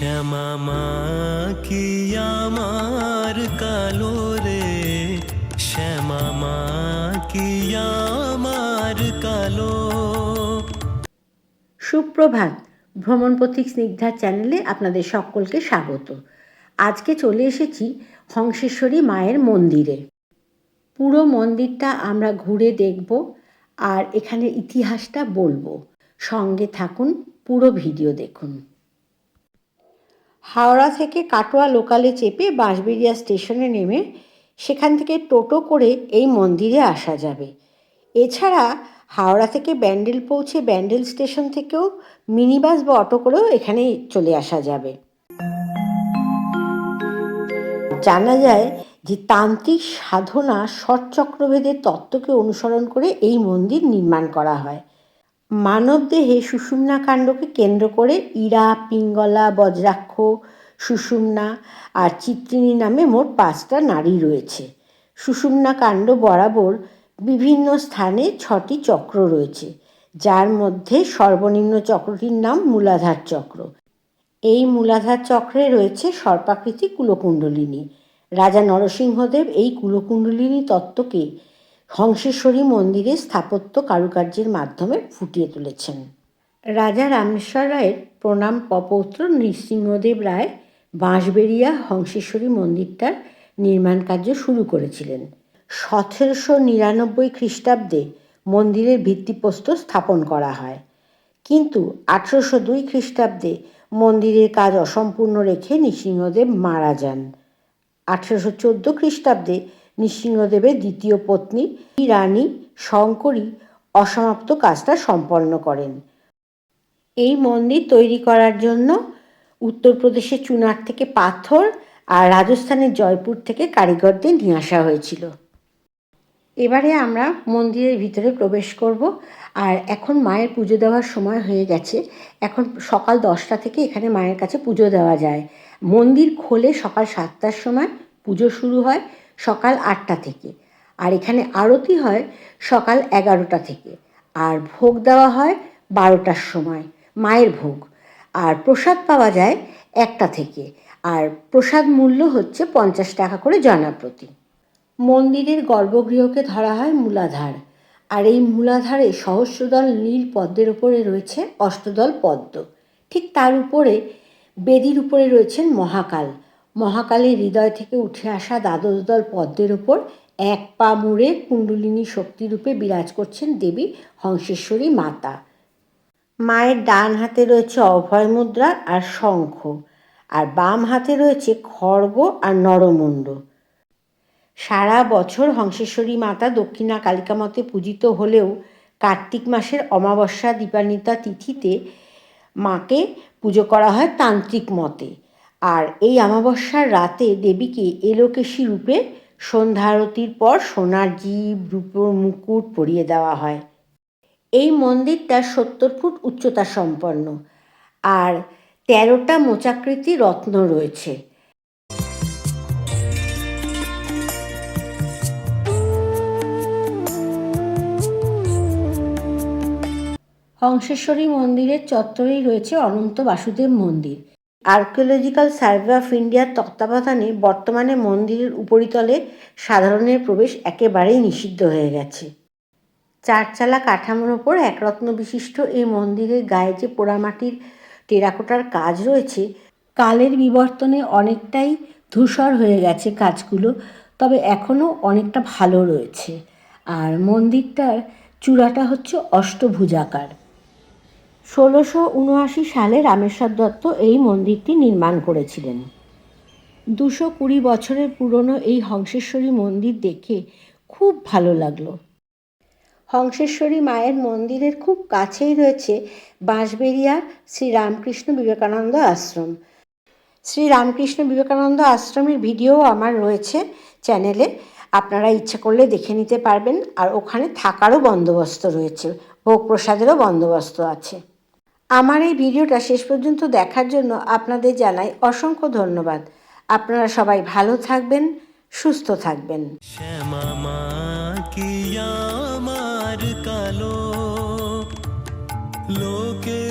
শ্যামা মা, কি আমার কালো রে? শ্যামা মা, কি আমার কালো? সুপ্রভাত, ভ্রমণ পথিক স্নিগ্ধার চ্যানেলে আপনাদের সকলকে স্বাগত। আজকে চলে এসেছি হংসেশ্বরী মায়ের মন্দিরে। পুরো মন্দিরটা আমরা ঘুরে দেখব আর এখানে ইতিহাসটা বলব। সঙ্গে থাকুন, পুরো ভিডিও দেখুন। হাওড়া থেকে কাটোয়া লোকালে চেপে বাঁশবেড়িয়া স্টেশনে নেমে সেখান থেকে টোটো করে এই মন্দিরে আসা যাবে। এছাড়া হাওড়া থেকে ব্যান্ডেল পৌঁছে ব্যান্ডেল স্টেশন থেকেও মিনি বাস বা অটো করেও এখানে চলে আসা যাবে। জানা যায় যে তান্ত্রিক সাধনা ষটচক্রভেদের তত্ত্বকে অনুসরণ করে এই মন্দির নির্মাণ করা হয়। মানবদেহে সুষুম্না কাণ্ডকে কেন্দ্র করে ইরা, পিঙ্গলা, বজ্রাক্ষ, সুষুম্না আর চিত্রিণী নামে মোট পাঁচটা নারী রয়েছে। সুষুম্না কাণ্ড বরাবর বিভিন্ন স্থানে ছটি চক্র রয়েছে, যার মধ্যে সর্বনিম্ন চক্রটির নাম মূলাধার চক্র। এই মূলাধার চক্রে রয়েছে সর্পাকৃতি কুলকুণ্ডলিনী। রাজা নরসিংহদেব এই কুলকুণ্ডলিনী তত্ত্বকে হংসেশ্বরী মন্দিরে স্থাপত্য কারুকার্যের মাধ্যমে ফুটিয়ে তুলেছেন। রাজা রামেশ্বর রায়ের প্রণাম পপৌত্র নৃসিংহদেব রায় বাঁশবেড়িয়া হংসেশ্বরী মন্দিরটার নির্মাণ কার্য শুরু করেছিলেন। সতেরোশো নিরানব্বই খ্রিস্টাব্দে মন্দিরের ভিত্তিপ্রস্তর স্থাপন করা হয়। কিন্তু আঠেরোশো দুই খ্রিস্টাব্দে মন্দিরের কাজ অসম্পূর্ণ রেখে নৃসিংহদেব মারা যান। আঠেরোশো চোদ্দ খ্রিস্টাব্দে নৃসিংহদেবের দ্বিতীয় পত্নী রানী শঙ্করী অসমাপ্ত কাজটা সম্পন্ন করেন। এই মন্দির তৈরি করার জন্য উত্তরপ্রদেশের চুনার থেকে পাথর আর রাজস্থানের জয়পুর থেকে কারিগরদের নিয়ে আসা হয়েছিল। এবারে আমরা মন্দিরের ভিতরে প্রবেশ করব আর এখন মায়ের পুজো দেওয়ার সময় হয়ে গেছে। এখন সকাল দশটা থেকে এখানে মায়ের কাছে পুজো দেওয়া যায়। মন্দির খোলে সকাল সাতটার সময় পুজো শুরু হয়। সকাল আটটা থেকে। আর এখানে আরতি হয় সকাল এগারোটা থেকে। আর ভোগ দেওয়া হয় বারোটার সময়, মায়ের ভোগ। আর প্রসাদ পাওয়া যায় একটা থেকে। আর প্রসাদ মূল্য হচ্ছে পঞ্চাশ টাকা করে জনাপ্রতি। মন্দিরের গর্ভগৃহকে ধরা হয় মূলাধার। আর এই মূলাধারে সহস্রদল নীল পদ্মের উপরে রয়েছে অষ্টদল পদ্ম। ঠিক তার উপরে, বেদির উপরে রয়েছেন মহাকাল। মহাকালের হৃদয় থেকে উঠে আসা দ্বাদশ দল পদ্মের ওপর এক পা মুড়ে কুণ্ডলিনী শক্তিরূপে বিরাজ করছেন দেবী হংসেশ্বরী মাতা। মায়ের ডান হাতে রয়েছে অভয় মুদ্রা আর শঙ্খ, আর বাম হাতে রয়েছে খড়গ আর নরমুণ্ড। সারা বছর হংসেশ্বরী মাতা দক্ষিণা কালিকামতে পূজিত হলেও কার্তিক মাসের অমাবস্যা দীপান্বিতা তিথিতে মাকে পুজো করা হয় তান্ত্রিক মতে। আর এই অমাবস্যার রাতে দেবীকে এলোকেশী রূপে সন্ধ্যা আরতির পর সোনার জীব, রূপোর মুকুট পরিয়ে দেওয়া হয়। এই মন্দিরটা সত্তর ফুট উচ্চতা সম্পন্ন। আর তেরোটা মোচাকৃতি রত্ন রয়েছে। হংসেশ্বরী মন্দিরের চত্বরেই রয়েছে অনন্ত বাসুদেব মন্দির। আর্কিওলজিক্যাল সার্ভে অফ ইন্ডিয়ার তত্ত্বাবধানে বর্তমানে মন্দিরের উপরিতলে সাধারণের প্রবেশ একেবারেই নিষিদ্ধ হয়ে গেছে। চারচালা কাঠামোর ওপর একরত্ন বিশিষ্ট এই মন্দিরের গায়ে যে পোড়ামাটির টেরাকোটার কাজ রয়েছে, কালের বিবর্তনে অনেকটাই ধূসর হয়ে গেছে কাজগুলো, তবে এখনও অনেকটা ভালো রয়েছে। আর মন্দিরটার চূড়াটা হচ্ছে অষ্টভুজাকার। ষোলোশো উনআশি সালে রামেশ্বর দত্ত এই মন্দিরটি নির্মাণ করেছিলেন। দুশো কুড়ি বছরের পুরনো এই হংসেশ্বরী মন্দির দেখে খুব ভালো লাগল। হংসেশ্বরী মায়ের মন্দিরের খুব কাছেই রয়েছে বাঁশবেড়িয়া শ্রী রামকৃষ্ণ বিবেকানন্দ আশ্রম। শ্রী রামকৃষ্ণ বিবেকানন্দ আশ্রমের ভিডিও আমার রয়েছে চ্যানেলে। আপনারা ইচ্ছা করলে দেখে নিতে পারবেন। আর ওখানে থাকারও বন্দোবস্ত রয়েছে। ভোগ প্রসাদেরও বন্দোবস্ত আছে। আমার এই ভিডিওটা শেষ পর্যন্ত দেখার জন্য আপনাদের জানাই অসংখ্য ধন্যবাদ। আপনারা সবাই ভালো থাকবেন, সুস্থ থাকবেন। কালো, লোকে